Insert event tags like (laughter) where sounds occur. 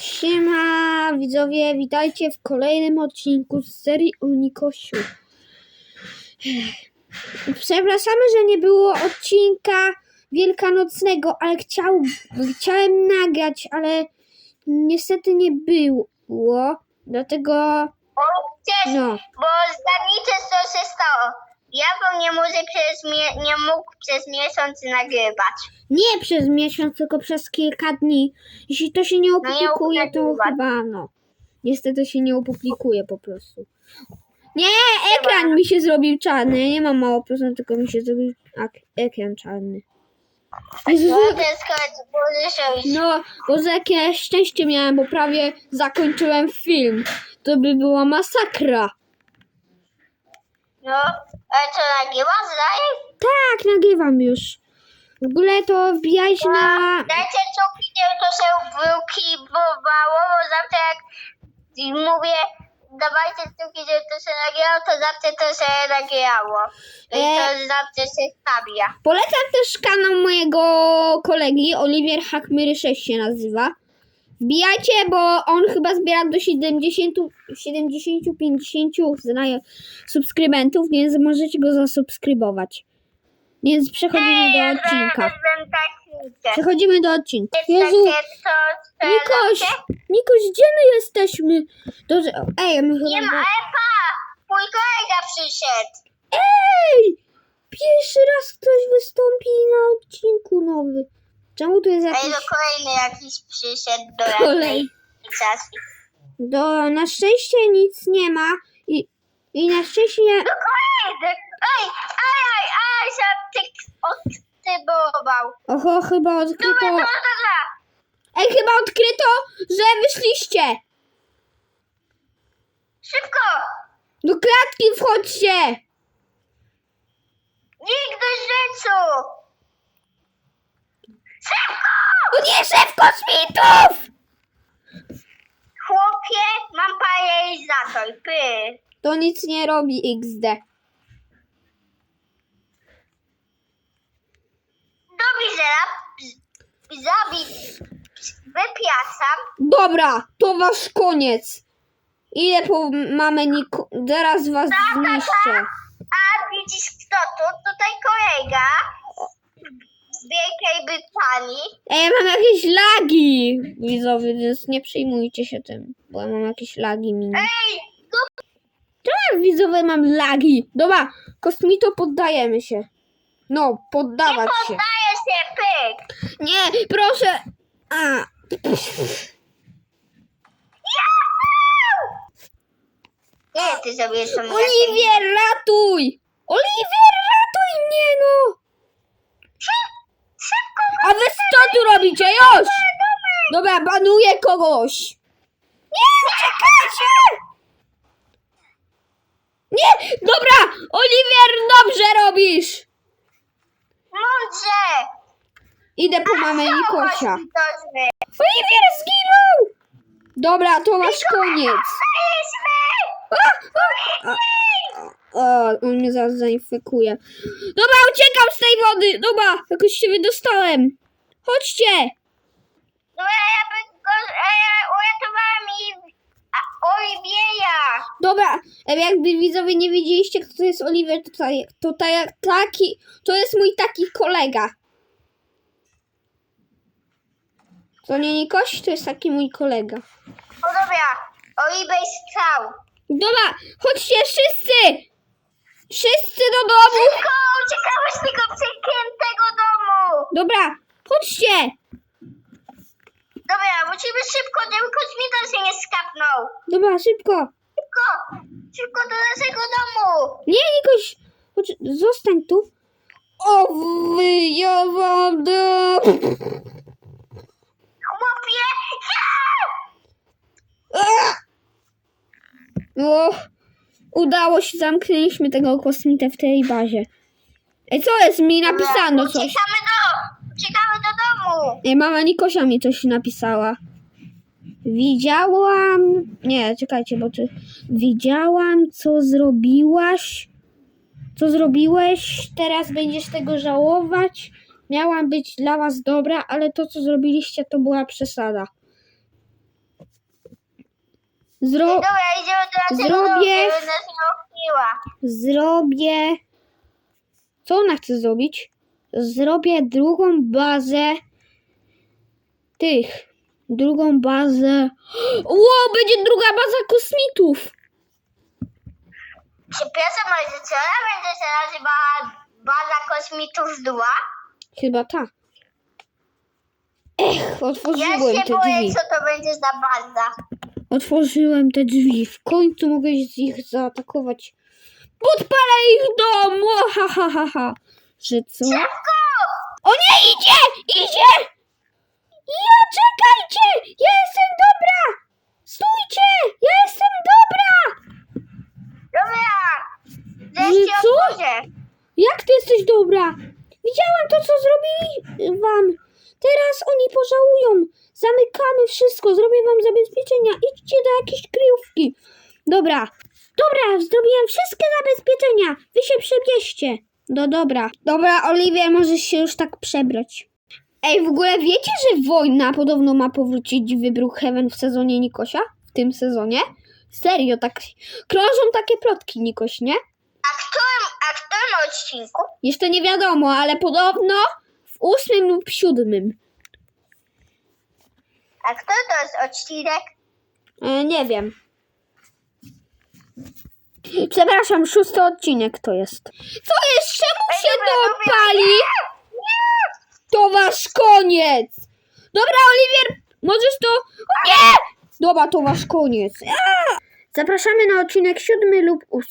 Siema widzowie, witajcie w kolejnym odcinku z serii o Nikosiu. Przepraszamy, że nie było odcinka wielkanocnego, ale chciał, chciałem nagrać, ale niestety nie było. Dlatego, Bo, no, bo zgadnijcie co się stało. Ja nie, może przez mie- nie mógł przez miesiąc nagrywać. nie przez miesiąc, tylko przez kilka dni. Jeśli to się nie opublikuje, to chyba no. Niestety się nie opublikuje po prostu. Nie, ekran mi się zrobił czarny. Ja nie mam mało procent, tylko mi się zrobił ak- ekran czarny. Jezu, No to jest koniec, możesz iść. no, bo za jakie szczęście miałem, bo prawie zakończyłem film. To by była masakra. No, ale co nagrywasz dalej? Tak, nagrywam już. W ogóle to wbijajcie na... Dajcie co widział, to się wykibowało, bo zawsze jak mówię dawajcie sztuki, żeby to się nagrało, to zawsze to się nagrało. I to E. zawsze się stawia. Polecam też kanał mojego kolegi, Oliwier Hackmery 6 się nazywa. Wbijajcie, bo on chyba zbiera do 70, 70-50 znajo- subskrybentów, więc możecie go zasubskrybować. Więc przechodzimy do odcinka. Przechodzimy do odcinka. Jezu, Nikoś, Nikoś, gdzie my jesteśmy? To, ej, my Nie ma, chyba... ale pa! Mój kolega przyszedł. Ej! Pierwszy raz ktoś wystąpi na odcinku nowy. Czemu tu jest Ej, jakiś... to kolejny jakiś przyszedł do Kolej. Do, na szczęście nic nie ma i, i na szczęście nie... To kolejny! Ej, ej, ej, ej, się tyk odtybował. Oho, chyba Dobra, odkryto... dobra, dobra. Ej, chyba odkryto, że wyszliście! Szybko! Do klatki wchodźcie! Nikt do rzecu! Szybko! O nie, szef kosmitów! Chłopie, mam paralizator, py. To nic nie robi XD. Do wizera, zabić, wypiasam. Dobra, to wasz koniec. Ile po mamy Niko... Zaraz was zniszczę. A widzisz kto tu? Tutaj kolega z Wielkiej Brytanii. Ej, ja mam jakieś lagi! Widzowie, więc nie przejmujcie się tym, bo ja mam jakieś lagi mini. Ej, Tak, widzowie, mam lagi. Dobra, kosmito, poddajemy się. No, poddawać się. poddaję się, pyk. Nie, proszę. A, Nie, ty sobie są Oliwier, ratuj! Oliwier, ratuj mnie, no! Szybko, A wy co tu robicie? Już! Dobra, banuję kogoś. Nie, czekajcie! Nie, dobra, Oliwier, dobrze robisz. mądrze. Idę po mamę Nikosia. Widoczny. Oliwier zginął! Dobra, to masz koniec. Byliśmy! A, a, a, a, on mnie zaraz zainfekuje. Dobra, uciekam z tej wody! Dobra, jakoś się wydostałem. Chodźcie! No ja by go, a ja uratowałem i a, Oliwieja. Dobra, e, jakby widzowie nie wiedzieliście, kto to jest Oliver, to, taj, to taj, taki, to jest mój taki kolega. To nie Nikoś, to jest taki mój kolega. O dobra, Oliwej stał. Dobra, chodźcie wszyscy! Wszyscy do domu! Szybko, uciekamy z tego przeklętego domu. Dobra, chodźcie! Dobra, musimy szybko, żeby kosmita się nie skapnął. Dobra, szybko! Szybko, szybko do naszego domu. Nie, Nikoś, chodź, zostań tu. O, ja wam dam. Chłopie, A! O, udało się, zamknęliśmy tego kosmitę w tej bazie. Ej, co jest? Mi napisano coś. Uciekamy do, uciekamy do domu. Ej, mama Nikosia mi coś napisała. Widziałam... Nie, czekajcie, bo ty... Widziałam, co zrobiłaś. Co zrobiłeś, teraz będziesz tego żałować. Miałam być dla was dobra, ale to, co zrobiliście, to była przesada. Zro... Dobra, idziemy do naszego Zrobię- domu, żeby nas nie ochmiła. Zrobię. Co ona chce zrobić? Zrobię drugą bazę tych. Drugą bazę. Ło, będzie druga baza kosmitów. Czy ona będzie się nazywała Baza Kosmitów 2? Chyba ta. Ech, Ja otworzyłem się te boję, drzwi. co to będzie za baza. Otworzyłem te drzwi. W końcu mogę z ich zaatakować. Podpalę ich dom! O, (laughs) ha, ha, ha, ha. Że co? Szybko! O nie, idzie! Idzie! Ja, czekajcie! Ja jestem dobra! Stójcie! Ja jestem dobra! Dobra! Że co? otworzę. Jak ty jesteś dobra? Widziałem to, co zrobili wam. Teraz oni pożałują. Zamykamy wszystko. Zrobię wam zabezpieczenia. Idźcie do jakiejś kryjówki. Dobra. Dobra, zrobiłem wszystkie zabezpieczenia. Wy się przebierzcie. No dobra. Dobra, Oliwier, możesz się już tak przebrać. Ej, w ogóle wiecie, że wojna podobno ma powrócić w Brookhaven w sezonie Nikosia? W tym sezonie? Serio, tak krążą takie plotki, Nikoś, nie? A którym, a którym odcinku? Jeszcze nie wiadomo, ale podobno w ósmym lub siódmym. A który to jest odcinek? E, nie wiem. Przepraszam, szósty odcinek to jest. Co jest? Czemu Ej, się dobra, to dobra. pali? To wasz koniec! Dobra, Oliwier, możesz to... O nie! Dobra, to wasz koniec. Zapraszamy na odcinek siódmy lub ósmy.